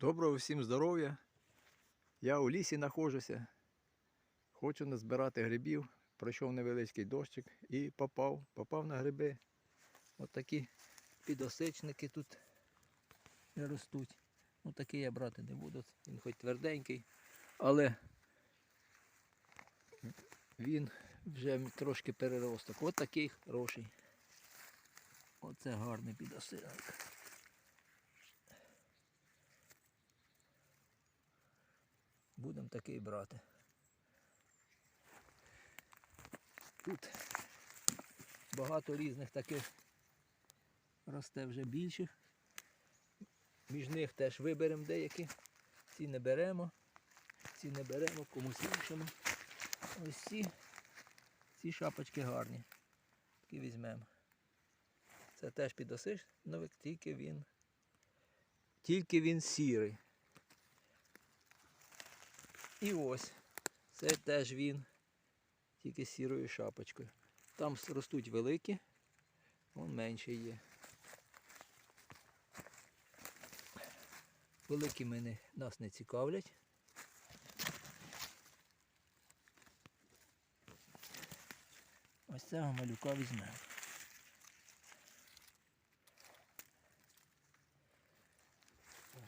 Доброго всім здоров'я. Я у лісі знаходжуся. Хочу назбирати грибів. Пройшов невеличкий дощик і попав. Попав на гриби. От такі підосичники тут ростуть. Ну такий я брати не буду. Він хоч тверденький, але він вже трошки переросток. От такий хороший. Оце гарний підосинок. Будемо такий брати. Тут багато різних таких росте вже більших. Між них теж виберемо деякі. Ці не беремо, ці не беремо, комусь іншому. Ось ці, ці шапочки гарні. Такі візьмемо. Це теж підосичновик, тільки він. Тільки він сірий. І ось. Це теж він. Тільки з сірою шапочкою. Там ростуть великі, вон менші є. Великі мене нас не цікавлять. Ось цього малюка візьмемо.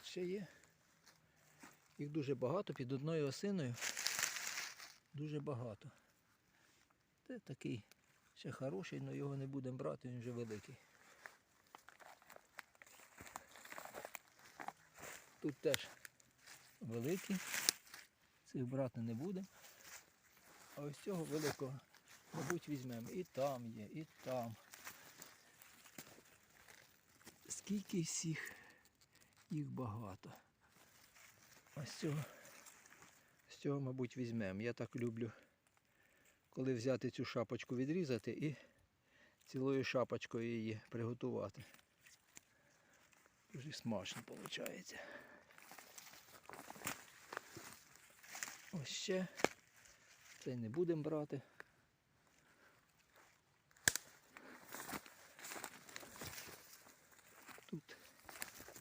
Ще є. Їх дуже багато під одною осиною. Дуже багато. Це такий ще хороший, але його не будемо брати, він вже великий. Тут теж великі. Цих брати не будемо. А ось цього великого, мабуть, візьмемо. І там є, і там. Скільки всіх їх багато. Ось цього, з цього, мабуть, візьмемо. Я так люблю, коли взяти цю шапочку відрізати і цілою шапочкою її приготувати. Дуже смачно виходить. Ось ще. Цей не будемо брати. Тут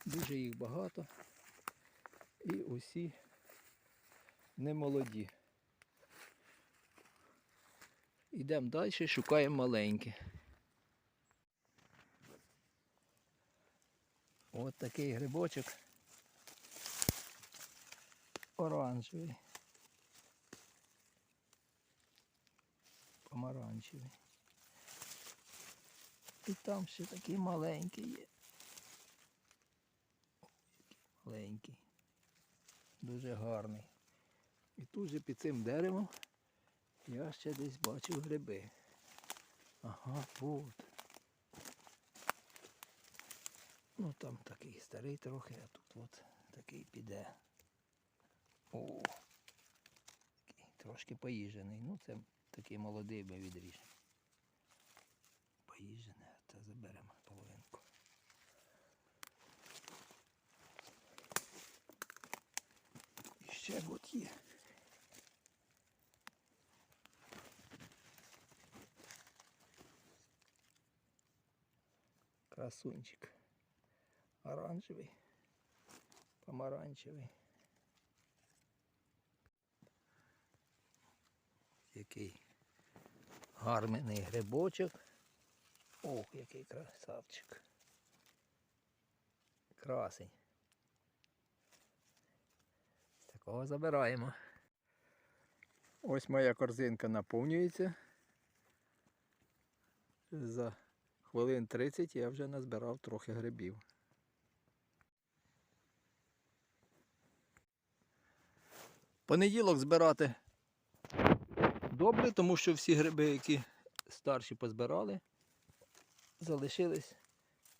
дуже їх багато. І усі не молоді. Йдемо далі, шукаємо маленькі. От такий грибочок. Оранжевий. Помаранчевий. І там ще такий маленький є. Маленький. Дуже гарний. І тут же під цим деревом я ще десь бачив гриби. Ага, от. Ну там такий старий трохи, а тут от такий піде. О, такий трошки поїжений. Ну це такий молодий ми відріжемо. Поїжене, та заберемо половинку. Ще от є. Красунчик. Оранжевий, помаранчевий. Який гарний грибочок. Ох, який красавчик. Красень. Такого забираємо. Ось моя корзинка наповнюється. За хвилин 30 я вже назбирав трохи грибів. Понеділок збирати добре, тому що всі гриби, які старші позбирали, залишились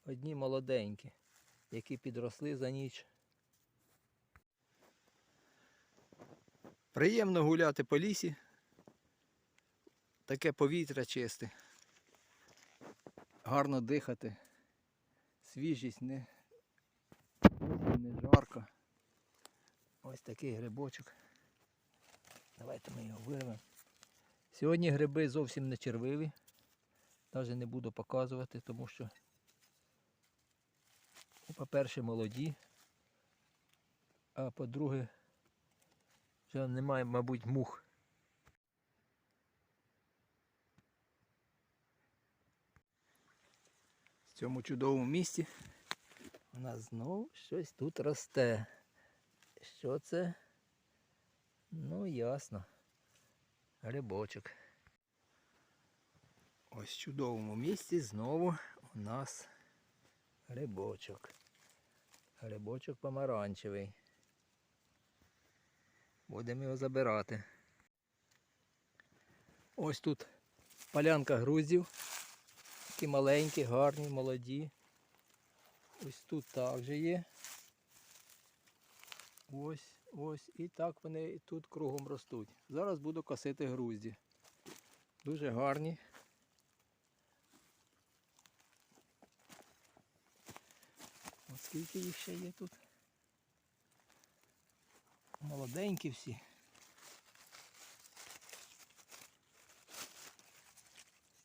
одні молоденькі, які підросли за ніч. Приємно гуляти по лісі. Таке повітря чисте. Гарно дихати. Свіжість не, не жарко. Ось такий грибочок. Давайте ми його вирвемо. Сьогодні гриби зовсім не червиві. Навіть не буду показувати, тому що, ну, по-перше, молоді. а по-друге, вже немає, мабуть, мух. В цьому чудовому місці у нас знову щось тут росте. Що це? Ну, ясно. Грибочок. Ось в чудовому місці знову у нас грибочок. Грибочок помаранчевий. Будемо його забирати. Ось тут полянка грузів. Такі маленькі, гарні, молоді. Ось тут також є. Ось, ось. І так вони тут кругом ростуть. Зараз буду косити грузді. Дуже гарні. От скільки їх ще є тут. Молоденькі всі.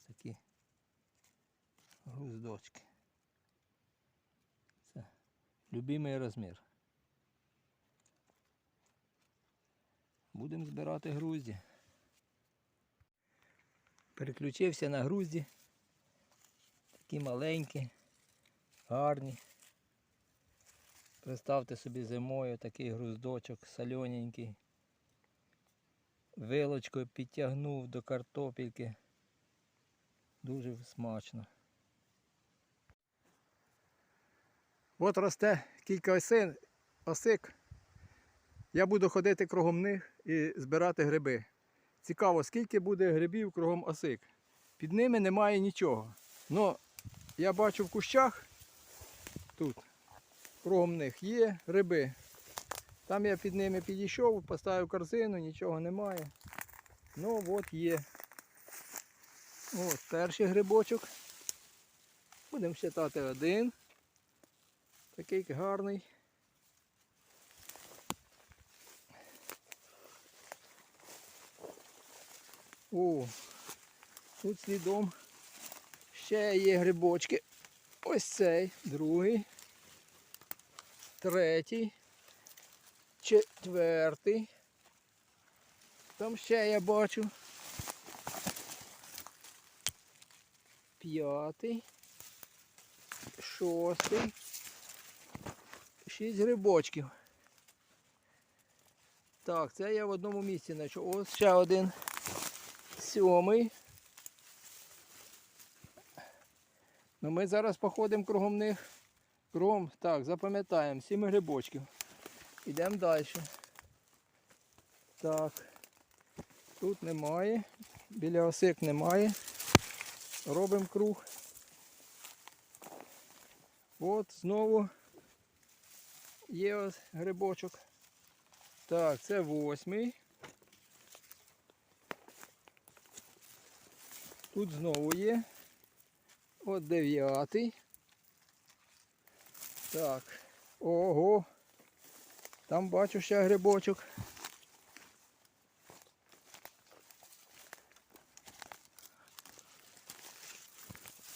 Такі груздочки. Це любимий розмір. Будемо збирати грузді. Переключився на грузді. Такі маленькі, гарні. Представте собі зимою такий груздочок солененький. Вилочкою підтягнув до картопельки. Дуже смачно. От росте кілька осин, осик. Я буду ходити кругом них і збирати гриби. Цікаво, скільки буде грибів кругом осик. Під ними немає нічого. Ну, я бачу в кущах тут кругом них є гриби. Там я під ними підійшов, поставив корзину, нічого немає. Ну от є. От перший грибочок. Будемо вважати один. Такий гарний. О, тут слідом ще є грибочки. Ось цей, другий третій, четвертий. Там ще я бачу. П'ятий, шостий. Шість грибочків. Так, це я в одному місці знайшов. Ось ще один. Сьомий. Ну ми зараз походимо кругом них. Кром, так, запам'ятаємо, сім грибочків. Йдемо далі. Так. Тут немає. Біля осик немає. Робимо круг. От знову є ось грибочок. Так, це восьмий. Тут знову є. От дев'ятий. Так. Ого. Там бачу ще грибочок.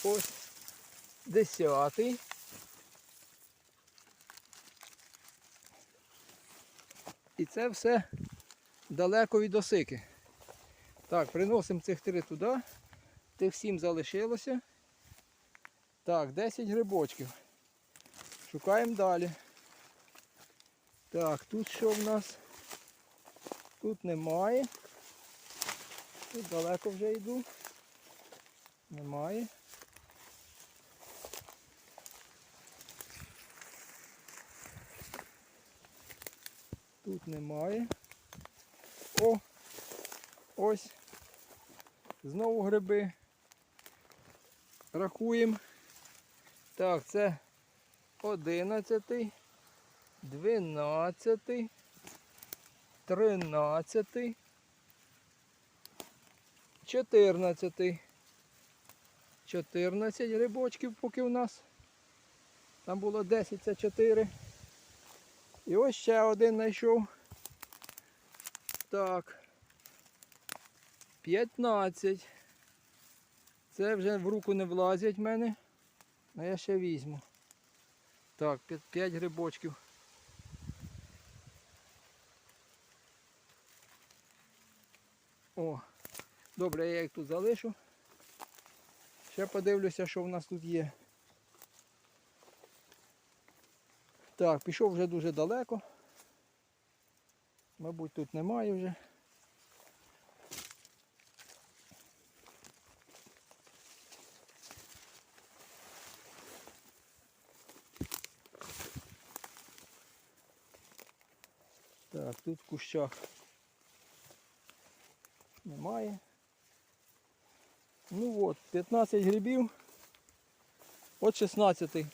Ось десятий. І це все далеко від осики. Так, приносимо цих три туди. Тих сім залишилося. Так, 10 грибочків. Шукаємо далі. Так, тут що в нас? Тут немає. Тут далеко вже йду. Немає. Тут немає. О! Ось. Знову гриби. Рахуємо. Так, це одинадцятий, дванадцятий, тринадцятий, чотирнадцятий. 14 грибочків поки у нас. Там було 10, це 4. І ось ще один знайшов. Так. 15. Це вже в руку не влазять в мене. А я ще візьму. Так, 5 грибочків. О, добре, я їх тут залишу. Ще подивлюся, що в нас тут є. Так, пішов вже дуже далеко. Мабуть, тут немає вже. Так, тут в кущах немає. Ну от, 15 грибів. От 16.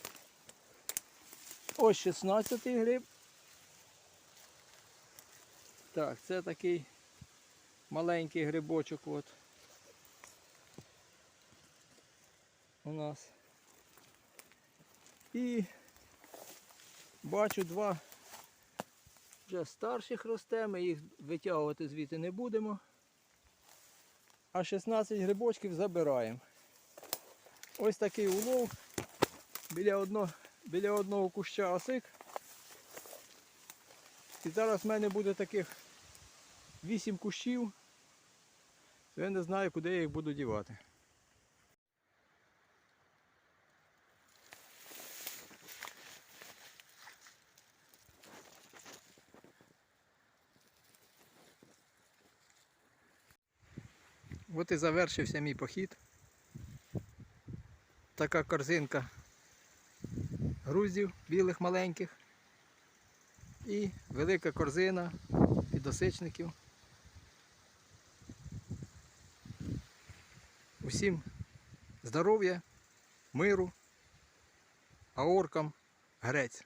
Ось 16 гриб. Так, це такий маленький грибочок от. У нас. І бачу два вже старших росте, ми їх витягувати звідти не будемо. А 16 грибочків забираємо. Ось такий улов біля одного, біля одного куща осик. І зараз в мене буде таких 8 кущів. Я не знаю, куди я їх буду дівати. От і завершився мій похід. Така корзинка груздів білих маленьких і велика корзина підосичників. Усім здоров'я, миру, а оркам грець.